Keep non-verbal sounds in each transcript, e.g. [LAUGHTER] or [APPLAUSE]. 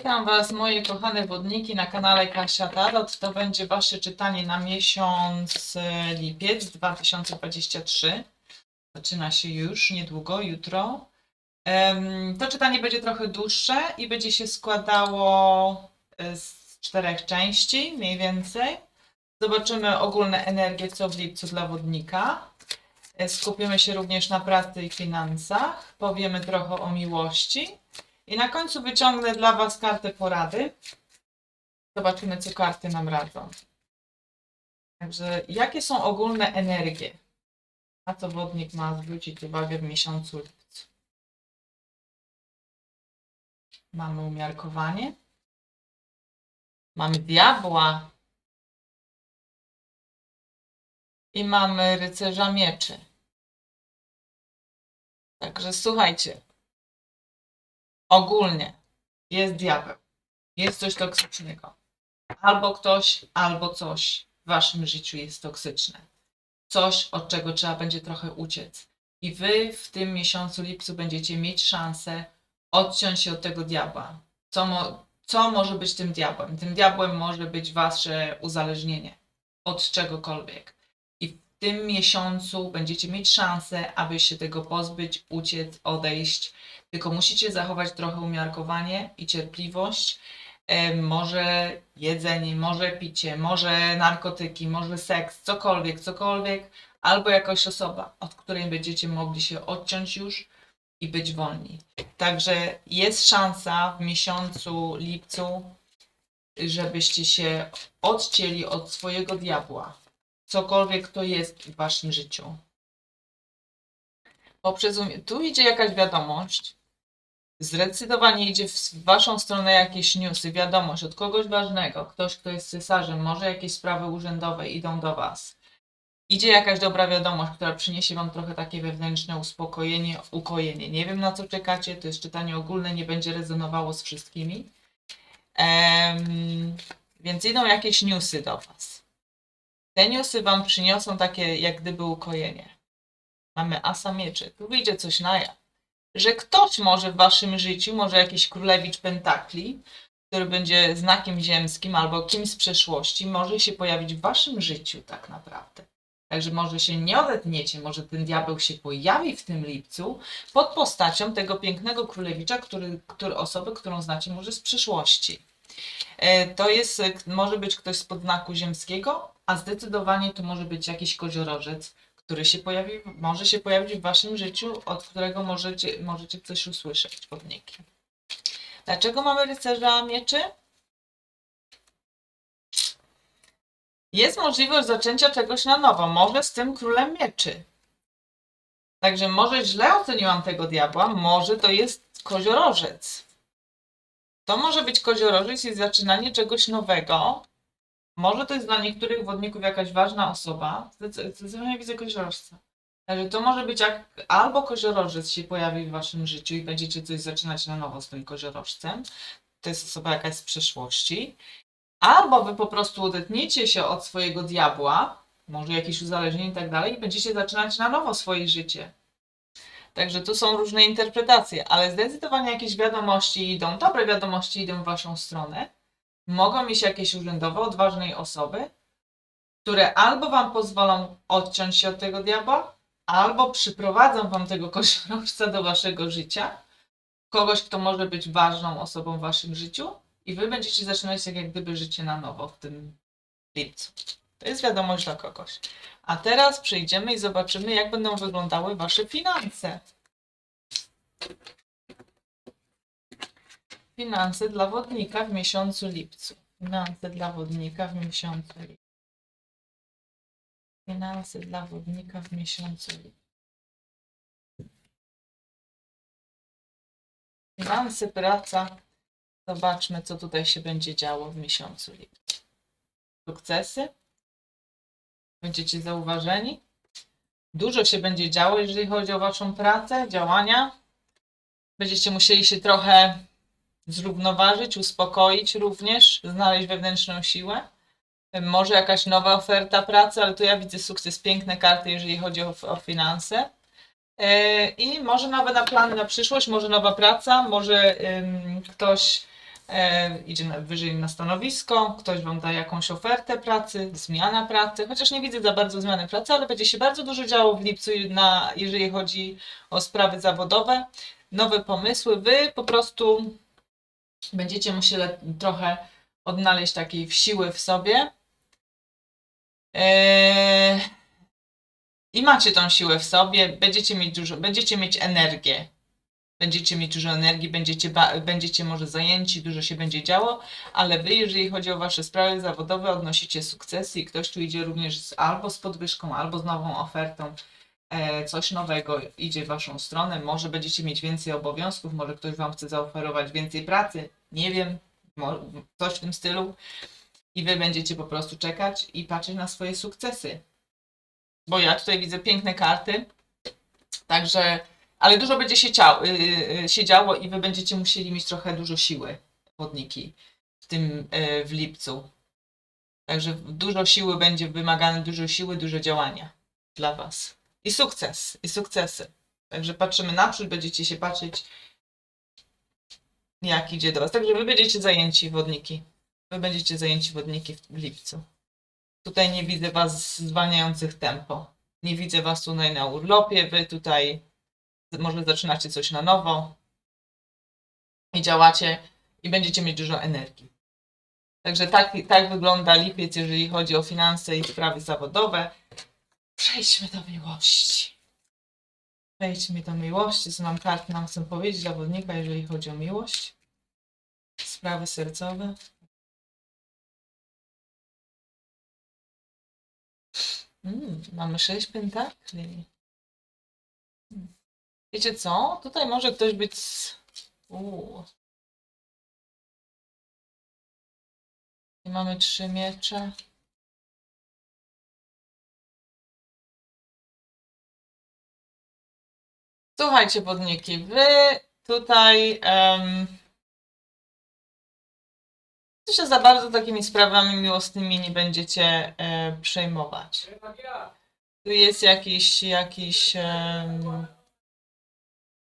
Witam Was, moje kochane wodniki na kanale Kasia Tarot. To będzie Wasze czytanie na miesiąc e, lipiec 2023. Zaczyna się już niedługo, jutro. To czytanie będzie trochę dłuższe i będzie się składało e, z czterech części, mniej więcej. Zobaczymy ogólne energie, co w lipcu dla wodnika. E, Skupimy się również na pracy i finansach. Powiemy trochę o miłości. I na końcu wyciągnę dla Was kartę porady. Zobaczymy, co karty nam radzą. Także, jakie są ogólne energie? Na co wodnik ma zwrócić uwagę w miesiącu lipcu? Mamy umiarkowanie. Mamy diabła. I mamy rycerza mieczy. Także słuchajcie, ogólnie jest diabeł, jest coś toksycznego. Albo ktoś, albo coś w waszym życiu jest toksyczne. Coś, od czego trzeba będzie trochę uciec. I wy w tym miesiącu lipcu będziecie mieć szansę odciąć się od tego diabła. Co, mo- co może być tym diabłem? Tym diabłem może być wasze uzależnienie od czegokolwiek. I w tym miesiącu będziecie mieć szansę, aby się tego pozbyć, uciec, odejść tylko musicie zachować trochę umiarkowanie i cierpliwość. E, Może jedzenie, może picie, może narkotyki, może seks, cokolwiek, cokolwiek, albo jakaś osoba, od której będziecie mogli się odciąć już i być wolni. Także jest szansa w miesiącu lipcu, żebyście się odcięli od swojego diabła. Cokolwiek to jest w waszym życiu. Poprzez tu idzie jakaś wiadomość, Zdecydowanie idzie w waszą stronę jakieś newsy, wiadomość od kogoś ważnego, ktoś, kto jest cesarzem, może jakieś sprawy urzędowe idą do was. Idzie jakaś dobra wiadomość, która przyniesie wam trochę takie wewnętrzne uspokojenie, ukojenie. Nie wiem na co czekacie, to jest czytanie ogólne, nie będzie rezonowało z wszystkimi. Em, więc idą jakieś newsy do was. Te newsy wam przyniosą takie jak gdyby ukojenie. Mamy asa mieczy, tu wyjdzie coś na jaw że ktoś może w waszym życiu, może jakiś królewicz pentakli, który będzie znakiem ziemskim albo kimś z przeszłości, może się pojawić w waszym życiu tak naprawdę. Także może się nie odetniecie, może ten diabeł się pojawi w tym lipcu pod postacią tego pięknego królewicza, który, który osoby, którą znacie może z przyszłości. E, To jest, e, może być ktoś z podznaku ziemskiego, a zdecydowanie to może być jakiś koziorożec, który się pojawi, może się pojawić w waszym życiu, od którego możecie, możecie coś usłyszeć, podniki. Dlaczego mamy rycerza mieczy? Jest możliwość zaczęcia czegoś na nowo, może z tym królem mieczy. Także może źle oceniłam tego diabła, może to jest koziorożec. To może być koziorożec i zaczynanie czegoś nowego, może to jest dla niektórych wodników jakaś ważna osoba. Zdecy- Zdecydowanie widzę koziorożca. Także to może być jak albo koziorożec się pojawi w waszym życiu i będziecie coś zaczynać na nowo z tym koziorożcem. To jest osoba jakaś z przeszłości. Albo wy po prostu odetniecie się od swojego diabła, może jakieś uzależnienie i tak dalej, i będziecie zaczynać na nowo swoje życie. Także tu są różne interpretacje, ale zdecydowanie jakieś wiadomości idą, dobre wiadomości idą w waszą stronę mogą mieć jakieś urzędowe od ważnej osoby, które albo wam pozwolą odciąć się od tego diabła, albo przyprowadzą wam tego [LAUGHS] koziorożca do waszego życia, kogoś, kto może być ważną osobą w waszym życiu i wy będziecie zaczynać tak jak gdyby życie na nowo w tym lipcu. To jest wiadomość dla kogoś. A teraz przejdziemy i zobaczymy, jak będą wyglądały wasze finanse. Finanse dla wodnika w miesiącu lipcu. Finanse dla wodnika w miesiącu lipcu. Finanse dla wodnika w miesiącu lipcu. Finanse, praca. Zobaczmy, co tutaj się będzie działo w miesiącu lipcu. Sukcesy. Będziecie zauważeni. Dużo się będzie działo, jeżeli chodzi o Waszą pracę, działania. Będziecie musieli się trochę zrównoważyć, uspokoić również, znaleźć wewnętrzną siłę. Może jakaś nowa oferta pracy, ale tu ja widzę sukces, piękne karty, jeżeli chodzi o, o finanse. E, I może nawet na plany na przyszłość, może nowa praca, może ktoś e, idzie wyżej na stanowisko, ktoś Wam da jakąś ofertę pracy, zmiana pracy, chociaż nie widzę za bardzo zmiany pracy, ale będzie się bardzo dużo działo w lipcu, na, jeżeli chodzi o sprawy zawodowe, nowe pomysły. Wy po prostu będziecie musieli trochę odnaleźć takiej siły w sobie. Eee, I macie tą siłę w sobie, będziecie mieć dużo, będziecie mieć energię. Będziecie mieć dużo energii, będziecie, będziecie może zajęci, dużo się będzie działo, ale wy, jeżeli chodzi o wasze sprawy zawodowe, odnosicie sukcesy i ktoś tu idzie również z, albo z podwyżką, albo z nową ofertą. E, coś nowego idzie w waszą stronę, może będziecie mieć więcej obowiązków, może ktoś wam chce zaoferować więcej pracy, nie wiem, coś w tym stylu. I wy będziecie po prostu czekać i patrzeć na swoje sukcesy. Bo ja tutaj widzę piękne karty, także, ale dużo będzie się, ciało, yy, się działo i wy będziecie musieli mieć trochę dużo siły, wodniki, w tym yy, w lipcu. Także dużo siły będzie wymagane, dużo siły, dużo działania dla was. I sukces, i sukcesy. Także patrzymy naprzód, będziecie się patrzeć, jak idzie do was. Także wy będziecie zajęci wodniki. Wy będziecie zajęci wodniki w lipcu. Tutaj nie widzę was zwalniających tempo. Nie widzę was tutaj na urlopie. Wy tutaj może zaczynacie coś na nowo i działacie i będziecie mieć dużo energii. Także tak, tak wygląda lipiec, jeżeli chodzi o finanse i sprawy zawodowe. Przejdźmy do miłości. Przejdźmy do miłości. Co nam karty nam chcą powiedzieć zawodnika, jeżeli chodzi o miłość? Sprawy sercowe. Mm, mamy sześć pentakli. Hmm. Wiecie co? Tutaj może ktoś być. Uuu. I mamy trzy miecze. Słuchajcie, podniki, wy tutaj wy się za bardzo takimi sprawami miłosnymi nie będziecie e, przejmować. Tu jest jakiś, jakiś, em,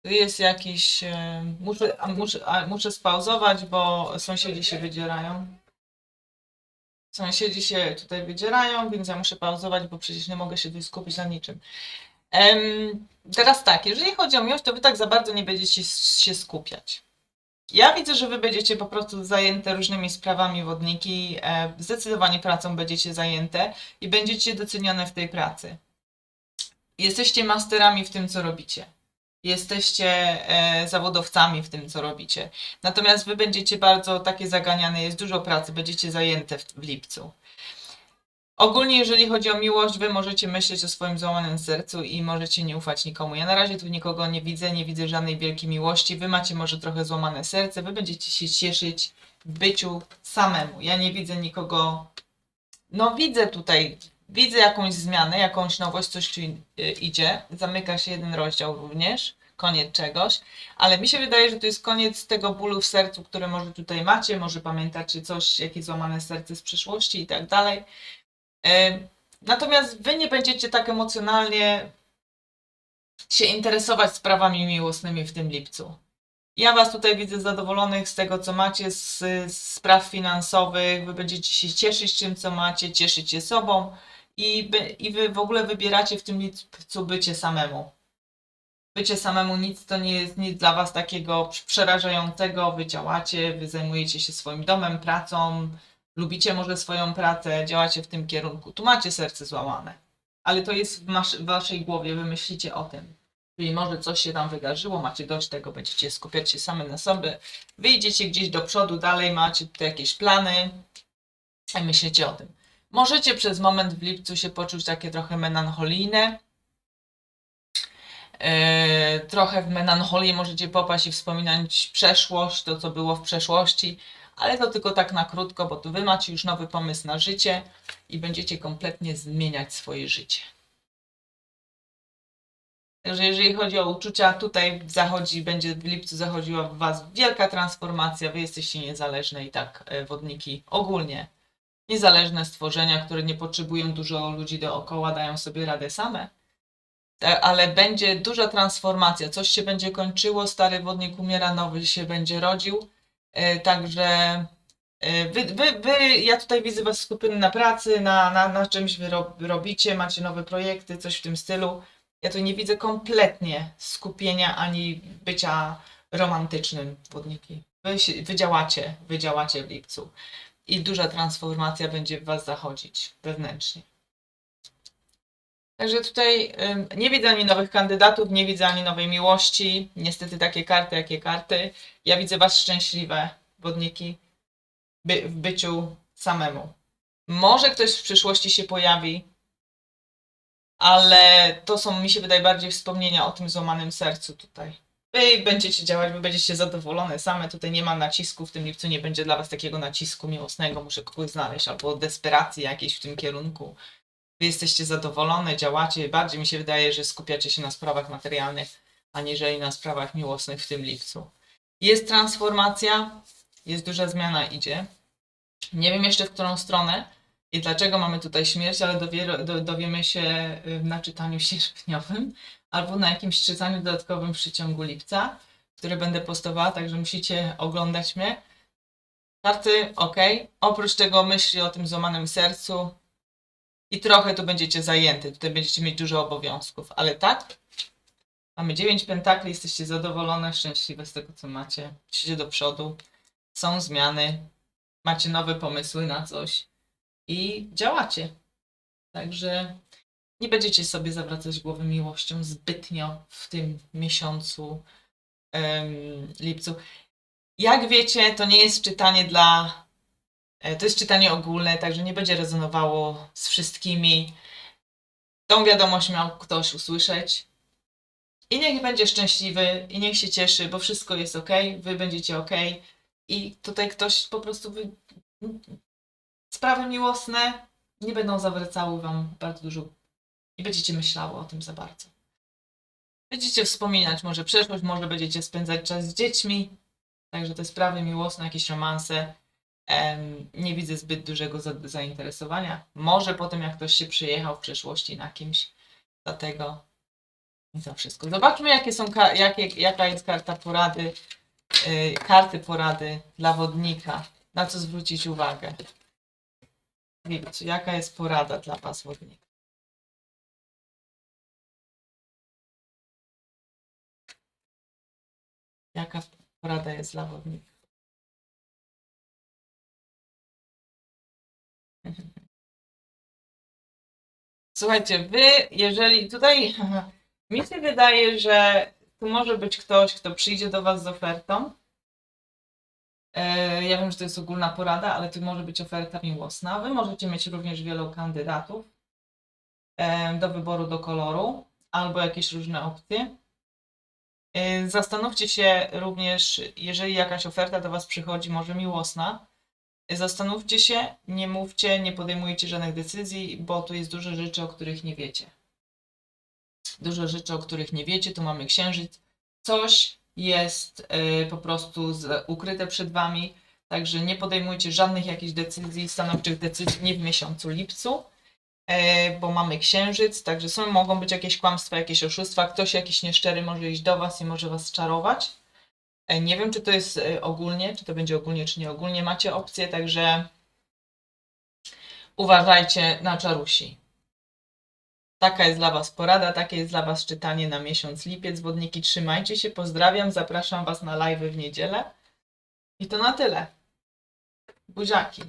tu jest jakiś, em, muszę, a muszę, a muszę spauzować, bo sąsiedzi się wydzierają. Sąsiedzi się tutaj wydzierają, więc ja muszę pauzować, bo przecież nie mogę się tu skupić na niczym. Teraz tak, jeżeli chodzi o miłość, to wy tak za bardzo nie będziecie się skupiać. Ja widzę, że wy będziecie po prostu zajęte różnymi sprawami wodniki, e, zdecydowanie pracą będziecie zajęte i będziecie docenione w tej pracy. Jesteście masterami w tym, co robicie. Jesteście e, zawodowcami w tym, co robicie. Natomiast wy będziecie bardzo takie zaganiane, jest dużo pracy, będziecie zajęte w lipcu. Ogólnie, jeżeli chodzi o miłość, wy możecie myśleć o swoim złamanym sercu i możecie nie ufać nikomu. Ja na razie tu nikogo nie widzę, nie widzę żadnej wielkiej miłości. Wy macie może trochę złamane serce, wy będziecie się cieszyć w byciu samemu. Ja nie widzę nikogo. No, widzę tutaj, widzę jakąś zmianę, jakąś nowość, coś tu y, idzie. Zamyka się jeden rozdział również, koniec czegoś, ale mi się wydaje, że to jest koniec tego bólu w sercu, który może tutaj macie. Może pamiętacie coś, jakieś złamane serce z przeszłości i tak dalej. E, Natomiast wy nie będziecie tak emocjonalnie się interesować sprawami miłosnymi w tym lipcu. Ja was tutaj widzę zadowolonych z tego, co macie, z, spraw finansowych. Wy będziecie się cieszyć tym, co macie, cieszyć się sobą i, by, i wy w ogóle wybieracie w tym lipcu bycie samemu. Bycie samemu nic to nie jest nic dla was takiego przerażającego. Wy działacie, wy zajmujecie się swoim domem, pracą, lubicie może swoją pracę, działacie w tym kierunku. Tu macie serce złamane, ale to jest w, masz, w waszej głowie, wy myślicie o tym. Czyli może coś się tam wydarzyło, macie dość tego, będziecie skupiać się same na sobie, wyjdziecie gdzieś do przodu, dalej macie tutaj jakieś plany i myślicie o tym. Możecie przez moment w lipcu się poczuć takie trochę melancholijne. Yy, trochę w melancholię możecie popaść i wspominać przeszłość, to co było w przeszłości, ale to tylko tak na krótko, bo tu wy macie już nowy pomysł na życie i będziecie kompletnie zmieniać swoje życie. Także jeżeli chodzi o uczucia, tutaj zachodzi, będzie w lipcu zachodziła w Was wielka transformacja, Wy jesteście niezależne i tak e, wodniki ogólnie. Niezależne stworzenia, które nie potrzebują dużo ludzi dookoła, dają sobie radę same. E, Ale będzie duża transformacja, coś się będzie kończyło, stary wodnik umiera, nowy się będzie rodził Także e, wy, wy, wy, ja tutaj widzę Was skupiony na pracy, na, na, na czymś wy ro- robicie, macie nowe projekty, coś w tym stylu. Ja tu nie widzę kompletnie skupienia ani bycia romantycznym wodniki. Wy, wy działacie, wy działacie w lipcu i duża transformacja będzie w Was zachodzić wewnętrznie. Także tutaj nie widzę ani nowych kandydatów, nie widzę ani nowej miłości. Niestety takie karty, jakie karty. Ja widzę Was szczęśliwe, wodniki, by, w byciu samemu. Może ktoś w przyszłości się pojawi, ale to są, mi się wydaje, bardziej wspomnienia o tym złamanym sercu tutaj. Wy będziecie działać, wy będziecie zadowolone same, tutaj nie ma nacisku, w tym lipcu nie będzie dla Was takiego nacisku miłosnego, muszę kogoś znaleźć, albo desperacji jakiejś w tym kierunku. Jesteście zadowolone, działacie, bardziej mi się wydaje, że skupiacie się na sprawach materialnych, aniżeli na sprawach miłosnych w tym lipcu. Jest transformacja, jest duża zmiana idzie. Nie wiem jeszcze w którą stronę i dlaczego mamy tutaj śmierć, ale dowiero, do, dowiemy się y, na czytaniu [LAUGHS] sierpniowym albo na jakimś czytaniu dodatkowym w przeciągu lipca, które będę postowała, także musicie oglądać mnie. Karty ok. Oprócz tego myśli o tym złamanym sercu i trochę tu będziecie zajęty. Tutaj będziecie mieć dużo obowiązków, ale tak. Mamy 9 pentakli, jesteście zadowolone, szczęśliwe z tego, co macie. Idziecie do przodu, są zmiany, macie nowe pomysły na coś i działacie. Także nie będziecie sobie zawracać głowy miłością zbytnio w tym miesiącu em, lipcu. Jak wiecie, to nie jest czytanie dla. E, To jest czytanie ogólne, także nie będzie rezonowało z wszystkimi. Tą wiadomość miał ktoś usłyszeć. I niech będzie szczęśliwy, i niech się cieszy, bo wszystko jest ok, wy będziecie ok. I tutaj ktoś po prostu wy... sprawy miłosne nie będą zawracały wam bardzo dużo i będziecie myślały o tym za bardzo. Będziecie wspominać może przeszłość, może będziecie spędzać czas z dziećmi, także te sprawy miłosne, jakieś romanse, nie widzę zbyt dużego za, zainteresowania. Może potem jak ktoś się przyjechał w przeszłości na kimś, dlatego i to wszystko. Zobaczmy jakie są, jakie, jaka jest karta porady, y, karty porady dla wodnika, na co zwrócić uwagę. Wiecie, jaka jest porada dla was wodnika? Jaka porada jest dla wodnika? Słuchajcie, wy, jeżeli tutaj [LAUGHS] mi się wydaje, że tu może być ktoś, kto przyjdzie do was z ofertą. E, Ja wiem, że to jest ogólna porada, ale tu może być oferta miłosna. Wy możecie mieć również wielu kandydatów e, do wyboru do koloru albo jakieś różne opcje. E, Zastanówcie się również, jeżeli jakaś oferta do Was przychodzi, może miłosna, zastanówcie się, nie mówcie, nie podejmujcie żadnych decyzji, bo tu jest dużo rzeczy, o których nie wiecie. Dużo rzeczy, o których nie wiecie, tu mamy księżyc. Coś jest e, po prostu z, ukryte przed Wami, także nie podejmujcie żadnych jakichś decyzji, stanowczych decyzji nie w miesiącu lipcu e, bo mamy księżyc, także są, mogą być jakieś kłamstwa, jakieś oszustwa, ktoś jakiś nieszczery może iść do Was i może Was czarować. E, Nie wiem, czy to jest e, ogólnie, czy to będzie ogólnie, czy nie ogólnie. Macie opcję, także uważajcie na czarusi. Taka jest dla Was porada, takie jest dla Was czytanie na miesiąc lipiec. Wodniki, trzymajcie się, pozdrawiam, zapraszam Was na live w niedzielę. I to na tyle. Buziaki.